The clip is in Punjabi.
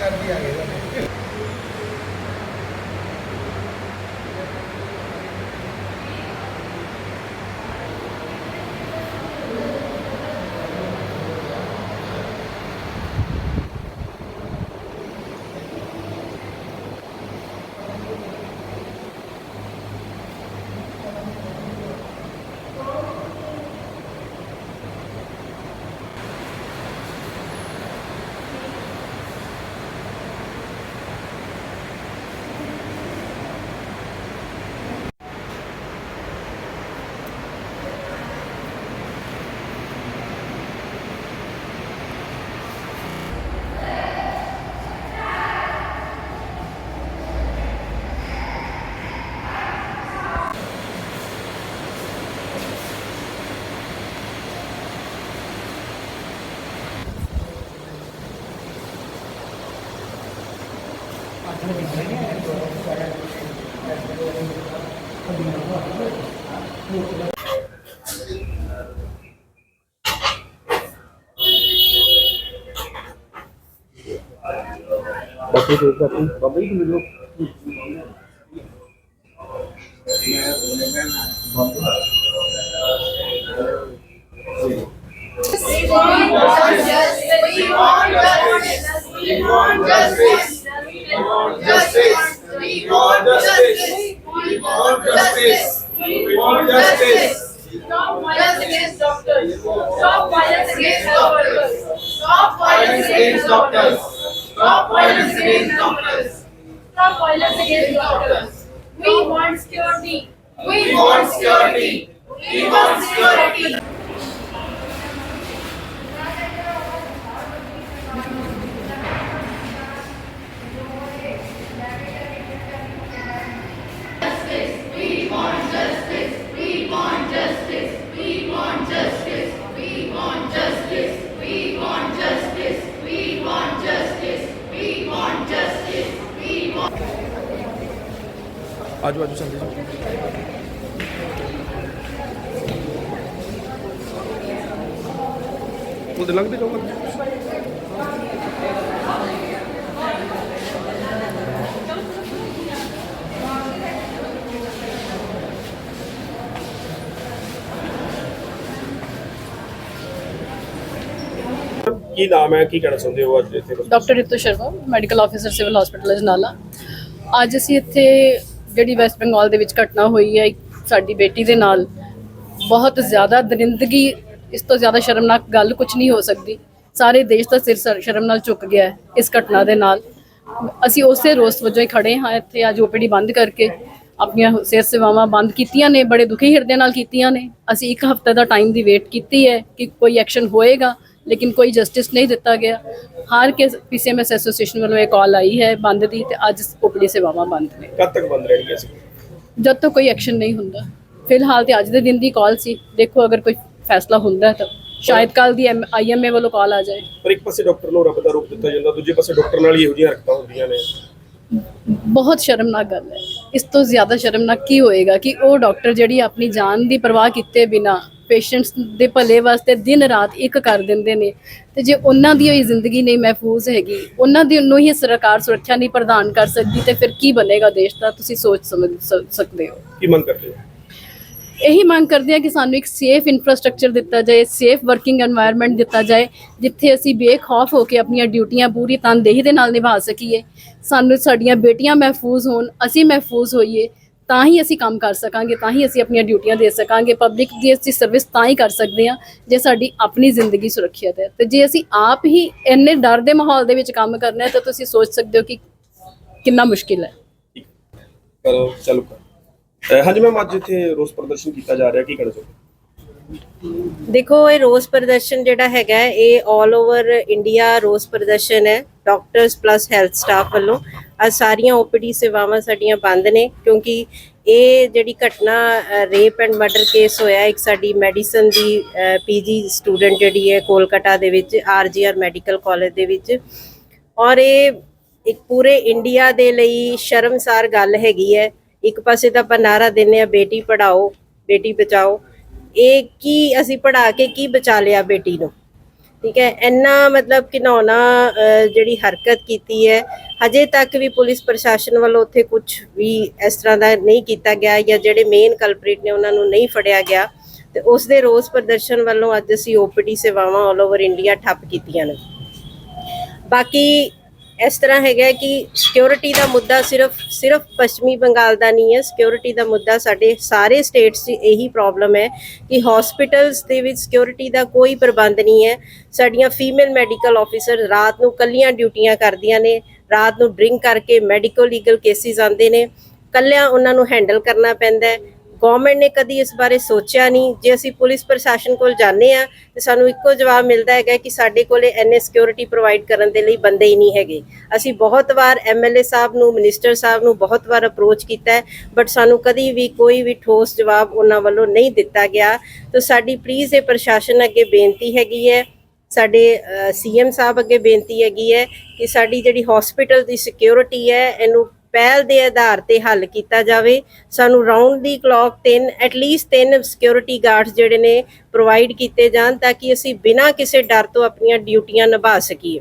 ਕਰਦੀ ਆ ਗਏ Bật đi được, bật đi, bật đi luôn. We want justice, we want justice, we want justice. Want justice. We want justice. Stop violence against doctors. Stop violence against doctors. Stop violence against doctors. Stop violence against doctors. Stop violence against doctors. We want security. We want security. We want security. ਆਜੋ ਆਜੋ ਸੰਦੇ ਜੀ। ਉਹਦੇ ਲੰਘਦੇ ਜਾਓ। ਕੀ ਨਾਮ ਹੈ? ਕੀ ਕਹਿਣਾ ਚਾਹੁੰਦੇ ਹੋ ਅੱਜ ਇੱਥੇ? Doctor Ritu Sharma medical officer civil hospital Ajnala. ਅੱਜ ਅਸੀਂ ਇੱਥੇ ਜਿਹੜੀ ਵੈਸਟ ਬੰਗਾਲ ਦੇ ਵਿੱਚ ਘਟਨਾ ਹੋਈ ਹੈ, ਇੱਕ ਸਾਡੀ ਬੇਟੀ ਦੇ ਨਾਲ, ਬਹੁਤ ਜ਼ਿਆਦਾ ਦਰਿੰਦਗੀ, ਇਸ ਤੋਂ ਜ਼ਿਆਦਾ ਸ਼ਰਮਨਾਕ ਗੱਲ ਕੁਝ ਨਹੀਂ ਹੋ ਸਕਦੀ। ਸਾਰੇ ਦੇਸ਼ ਦਾ ਸਿਰ ਸ਼ਰਮ ਨਾਲ ਝੁਕ ਗਿਆ ਹੈ ਇਸ ਘਟਨਾ ਦੇ ਨਾਲ। ਅਸੀਂ ਉਸੇ ਰੋਸ ਵਜੋਂ ਹੀ ਖੜੇ ਹਾਂ, ਇੱਥੇ ਅੱਜ ਓਪੀਡੀ ਬੰਦ ਕਰਕੇ ਆਪਣੀਆਂ ਸਿਹਤ ਸੇਵਾਵਾਂ ਬੰਦ ਕੀਤੀਆਂ ਨੇ, ਬੜੇ ਦੁਖੀ ਹਿਰਦੇ ਨਾਲ ਕੀਤੀਆਂ ਨੇ। ਅਸੀਂ ਇੱਕ ਹਫ਼ਤੇ ਦਾ ਟਾਈਮ ਦੀ ਵੇਟ ਕੀਤੀ ਹੈ ਕਿ ਕੋਈ ਐਕਸ਼ਨ ਹੋਏਗਾ। ਲੇਕਿਨ ਕੋਈ ਜਸਟਿਸ ਨਹੀਂ ਦਿੱਤਾ ਗਿਆ। ਹਾਰ ਕੇ ਪੀਸੀਐਮਐਸ ਐਸੋਸੀਏਸ਼ਨ ਵੱਲੋਂ ਇਹ ਕਾਲ ਆਈ ਹੈ ਬੰਦ ਦੀ ਤੇ ਅੱਜ ਓਪੀਡੀ ਸੇਵਾਵਾਂ ਬੰਦ ਨੇ। ਕਦ ਤੱਕ ਬੰਦ ਰਹਿਣਗੇ ਅਸੀਂ ਜਦ ਤੱਕ ਕੋਈ ਐਕਸ਼ਨ ਨਹੀਂ ਹੁੰਦਾ। ਫਿਲਹਾਲ ਤੇ ਅੱਜ ਦੇ ਦਿਨ ਦੀ ਕਾਲ ਸੀ। ਦੇਖੋ ਅਗਰ ਕੋਈ ਫੈਸਲਾ ਹੁੰਦਾ ਤਾਂ ਸ਼ਾਇਦ ਕੱਲ ਦੀ ਆਈਐਮਏ ਵੱਲੋਂ ਕਾਲ ਆ ਜਾਏ। ਪਰ ਇੱਕ ਪਾਸੇ ਡਾਕਟਰ ਨੂੰ ਰੱਬ ਦਾ ਰੂਪ ਦਿੱਤਾ ਜਾਂਦਾ ਦੂਜੇ ਪਾਸੇ ਡਾਕਟਰ ਨਾਲ ਹੀ ਇਹੋ ਜਿਹੀਆਂ ਹਰਕਤਾਂ ਹੁੰਦੀਆਂ ਨੇ। ਬਹੁਤ ਸ਼ਰਮਨਾਕ ਗੱਲ ਹੈ। ਇਸ ਤੋਂ ਜ਼ਿਆਦਾ ਸ਼ਰਮਨਾਕ ਕੀ ਹੋਏਗਾ ਕਿ ਉਹ ਡਾਕਟਰ ਜਿਹੜੀ ਆਪਣੀ ਜਾਨ ਦੀ ਪਰਵਾਹ ਕੀਤੇ ਬਿਨਾ ਪੇਸ਼ੈਂਟਸ ਦੇ ਭਲੇ ਵਾਸਤੇ ਦਿਨ ਰਾਤ ਇੱਕ ਕਰ ਦਿੰਦੇ ਨੇ। ਤੇ ਜੇ ਉਹਨਾਂ ਦੀ ਹੋਈ ਜ਼ਿੰਦਗੀ ਨਹੀਂ ਮਹਿਫੂਜ਼ ਹੈਗੀ ਉਹਨਾਂ ਦੀ ਨੂੰ ਹੀ ਸਰਕਾਰ ਸੁਰੱਖਿਆ ਨਹੀਂ ਪ੍ਰਦਾਨ ਕਰ ਸਕਦੀ ਤੇ ਫਿਰ ਕੀ ਬਣੇਗਾ ਦੇਸ਼ ਦਾ? ਤੁਸੀਂ ਸੋਚ ਸਮਝ ਸਕਦੇ ਹੋ। ਕੀ ਮੰਗ ਕਰਦੇ ਹੋ? ਇਹੀ ਮੰਗ ਕਰਦੇ ਆ ਕਿ ਸਾਨੂੰ ਇੱਕ ਸੇਫ ਇਨਫਰਾਸਟ੍ਰਕਚਰ ਦਿੱਤਾ ਜਾਏ ਸੇਫ ਵਰਕਿੰਗ এনवायरमेंट ਦਿੱਤਾ ਜਾਏ ਜਿੱਥੇ ਅਸੀਂ ਬੇਖੌਫ ਹੋ ਕੇ ਆਪਣੀਆਂ ਡਿਊਟੀਆਂ ਪੂਰੀ ਤਨਦੇਹੀ ਦੇ ਨਾਲ ਨਿਭਾ ਸਕੀਏ। ਸਾਨੂੰ ਸਾਡੀਆਂ ਬੇਟੀਆਂ ਮਹਿਫੂਜ਼ ਹੋਣ ਅਸੀਂ ਮਹਿਫੂਜ਼ ਹੋਈਏ ਤਾਂ ਹੀ ਅਸੀਂ ਕੰਮ ਕਰ ਸਕਾਂਗੇ ਤਾਂ ਹੀ ਅਸੀਂ ਆਪਣੀਆਂ ਡਿਊਟੀਆਂ ਦੇ ਸਕਾਂਗੇ ਪਬਲਿਕ ਦੀ ਅਸੀਂ ਸਰਵਿਸ ਤਾਂ ਹੀ ਕਰ ਸਕਦੇ ਹਾਂ ਜੇ ਸਾਡੀ ਆਪਣੀ ਜ਼ਿੰਦਗੀ ਸੁਰੱਖਿਅਤ ਹੈ। ਤੇ ਜੇ ਅਸੀਂ ਆਪ ਹੀ ਇੰਨੇ ਡਰ ਦੇ ਮਾਹੌਲ ਦੇ ਵਿੱਚ ਕੰਮ ਕਰਨਾ ਹੈ ਤਾਂ ਤੁਸੀਂ ਸੋਚ ਸਕਦੇ ਹੋ ਕਿ ਕਿੰਨਾ ਮੁਸ਼ਕਿਲ ਹੈ। ਕਰੋ ਚਾਲੂ। ਕਰ ਅਹ ਹਾਂਜੀ ਮੈਮ ਅੱਜ ਇੱਥੇ ਰੋਸ ਪ੍ਰਦਰਸ਼ਨ ਕੀਤਾ ਜਾ ਰਿਹਾ ਕੀ ਕਹਿਣਾ ਚਾਹੁੰਦੇ ਦੇਖੋ ਇਹ ਰੋਸ ਪ੍ਰਦਰਸ਼ਨ ਜਿਹੜਾ ਹੈਗਾ ਹੈ, ਇਹ 올 ਓਵਰ ਇੰਡੀਆ ਰੋਸ ਪ੍ਰਦਰਸ਼ਨ ਹੈ ਡਾਕਟਰਸ ਪਲੱਸ ਹੈਲਥ ਸਟਾਫ ਵੱਲੋਂ। ਅੱਜ ਸਾਰੀਆਂ ਓਪੀਡੀ ਸੇਵਾਵਾਂ ਸਾਡੀਆਂ ਬੰਦ ਨੇ, ਕਿਉਂਕਿ ਇਹ ਜਿਹੜੀ ਘਟਨਾ ਰੇਪ ਐਂਡ ਮਰਡਰ ਕੇਸ ਹੋਇਆ, ਇੱਕ ਸਾਡੀ ਮੈਡੀਸਨ ਦੀ ਪੀਜੀ ਸਟੂਡੈਂਟ ਜਿਹੜੀ ਹੈ ਕੋਲਕਾਤਾ ਦੇ ਵਿੱਚ ਆਰਜੀਆਰ ਮੈਡੀਕਲ ਕਾਲਜ ਦੇ ਵਿੱਚ। ਔਰ ਇਹ ਇੱਕ ਪੂਰੇ ਇੰਡੀਆ ਦੇ ਲਈ ਸ਼ਰਮਸਾਰ ਗੱਲ ਹੈਗੀ ਹੈ। ਇੱਕ ਪਾਸੇ ਤਾਂ ਆਪਾਂ ਨਾਰਾ ਦਿੰਦੇ ਆ ਬੇਟੀ ਪੜਾਓ ਬੇਟੀ ਬਚਾਓ। ਇਹ ਕੀ ਅਸੀਂ ਪੜਾ ਕੇ ਕੀ ਬਚਾ ਲਿਆ ਬੇਟੀ ਨੂੰ? ਠੀਕ ਹੈ, ਇੰਨਾ ਮਤਲਬ ਘਿਨੌਣਾ ਜਿਹੜੀ ਹਰਕਤ ਕੀਤੀ ਹੈ, ਹਜੇ ਤੱਕ ਵੀ ਪੁਲਿਸ ਪ੍ਰਸ਼ਾਸਨ ਵੱਲੋਂ ਉੱਥੇ ਕੁਝ ਵੀ ਇਸ ਤਰ੍ਹਾਂ ਦਾ ਨਹੀਂ ਕੀਤਾ ਗਿਆ ਜਾਂ ਜਿਹੜੇ ਮੇਨ ਕਲਪ੍ਰੀਟ ਨੇ ਉਹਨਾਂ ਨੂੰ ਨਹੀਂ ਫੜਿਆ ਗਿਆ, ਤੇ ਉਸ ਦੇ ਰੋਸ ਪ੍ਰਦਰਸ਼ਨ ਵੱਲੋਂ ਅੱਜ ਅਸੀਂ ਓਪੀਡੀ ਸੇਵਾਵਾਂ ਆਲ ਓਵਰ ਇੰਡੀਆ ਠੱਪ ਕੀਤੀਆਂ ਨੇ। ਬਾਕੀ ਇਸ ਤਰ੍ਹਾਂ ਹੈਗਾ ਕਿ ਸਿਕਿਉਰਿਟੀ ਦਾ ਮੁੱਦਾ ਸਿਰਫ ਸਿਰਫ ਪੱਛਮੀ ਬੰਗਾਲ ਦਾ ਨਹੀਂ ਹੈ। ਸਿਕਿਉਰਿਟੀ ਦਾ ਮੁੱਦਾ ਸਾਡੇ ਸਾਰੇ ਸਟੇਟਸ 'ਚ ਇਹੀ ਪ੍ਰੋਬਲਮ ਹੈ ਕਿ ਹਸਪੀਟਲਸ ਦੇ ਵਿੱਚ ਸਿਕਿਉਰਿਟੀ ਦਾ ਕੋਈ ਪ੍ਰਬੰਧ ਨਹੀਂ ਹੈ। ਸਾਡੀਆਂ ਫੀਮੇਲ ਮੈਡੀਕਲ ਆਫੀਸਰ ਰਾਤ ਨੂੰ ਕੱਲੀਆਂ ਡਿਊਟੀਆਂ ਕਰਦੀਆਂ ਨੇ। ਰਾਤ ਨੂੰ ਡਰਿੰਕ ਕਰਕੇ ਮੈਡੀਕਲ ਲੀਗਲ ਕੇਸਿਸ ਆਉਂਦੇ ਨੇ। ਕੱਲਿਆਂ ਉਹਨਾਂ ਨੂੰ ਹੈਂਡਲ ਕਰਨਾ ਪੈਂਦਾ ਹੈ। ਗਵਰਨਮੈਂਟ ਨੇ ਕਦੀ ਇਸ ਬਾਰੇ ਸੋਚਿਆ ਨਹੀਂ। ਜੇ ਅਸੀਂ ਪੁਲਿਸ ਪ੍ਰਸ਼ਾਸਨ ਕੋਲ ਜਾਂਦੇ ਆ ਤੇ ਸਾਨੂੰ ਇੱਕੋ ਜਵਾਬ ਮਿਲਦਾ ਹੈਗਾ ਕਿ ਸਾਡੇ ਕੋਲੇ ਐਨੇ ਸਿਕਿਉਰਿਟੀ ਪ੍ਰੋਵਾਈਡ ਕਰਨ ਦੇ ਲਈ ਬੰਦੇ ਹੀ ਨਹੀਂ ਹੈਗੇ। ਅਸੀਂ ਬਹੁਤ ਵਾਰ ਐਮਐਲਏ ਸਾਹਿਬ ਨੂੰ ਮਿਨਿਸਟਰ ਸਾਹਿਬ ਨੂੰ ਬਹੁਤ ਵਾਰ ਅਪਰੋਚ ਕੀਤਾ ਹੈ ਬਟ ਸਾਨੂੰ ਕਦੀ ਵੀ ਕੋਈ ਵੀ ਠੋਸ ਜਵਾਬ ਉਹਨਾਂ ਵੱਲੋਂ ਨਹੀਂ ਦਿੱਤਾ ਗਿਆ। ਤਾਂ ਸਾਡੀ ਪਲੀਜ਼ ਇਹ ਪ੍ਰਸ਼ਾਸਨ ਅੱਗੇ ਬੇਨਤੀ ਹੈਗੀ ਹੈ, ਸਾਡੇ ਸੀਐਮ ਸਾਹਿਬ ਅੱਗੇ ਬੇਨਤੀ ਹੈਗੀ ਹੈ ਕਿ ਸਾਡੀ ਜਿਹੜੀ ਹਸਪੀਟਲ ਦੀ ਸਿਕਿਉਰਿਟੀ ਹੈ, ਇਹਨੂੰ ਪਹਿਲ ਦੇ ਆਧਾਰ ਤੇ ਹੱਲ ਕੀਤਾ ਜਾਵੇ। ਸਾਨੂੰ ਰਾਉਂਡ ਦੀ ਕਲੌਕ ਤਿੰਨ ਐਟਲੀਸਟ ਤਿੰਨ ਸਿਕਿਉਰਿਟੀ ਗਾਰਡਸ ਜਿਹੜੇ ਨੇ ਪ੍ਰੋਵਾਈਡ ਕੀਤੇ ਜਾਣ ਤਾਂ ਕਿ ਅਸੀਂ ਬਿਨਾਂ ਕਿਸੇ ਡਰ ਤੋਂ ਆਪਣੀਆਂ ਡਿਊਟੀਆਂ ਨਿਭਾ ਸਕੀਏ।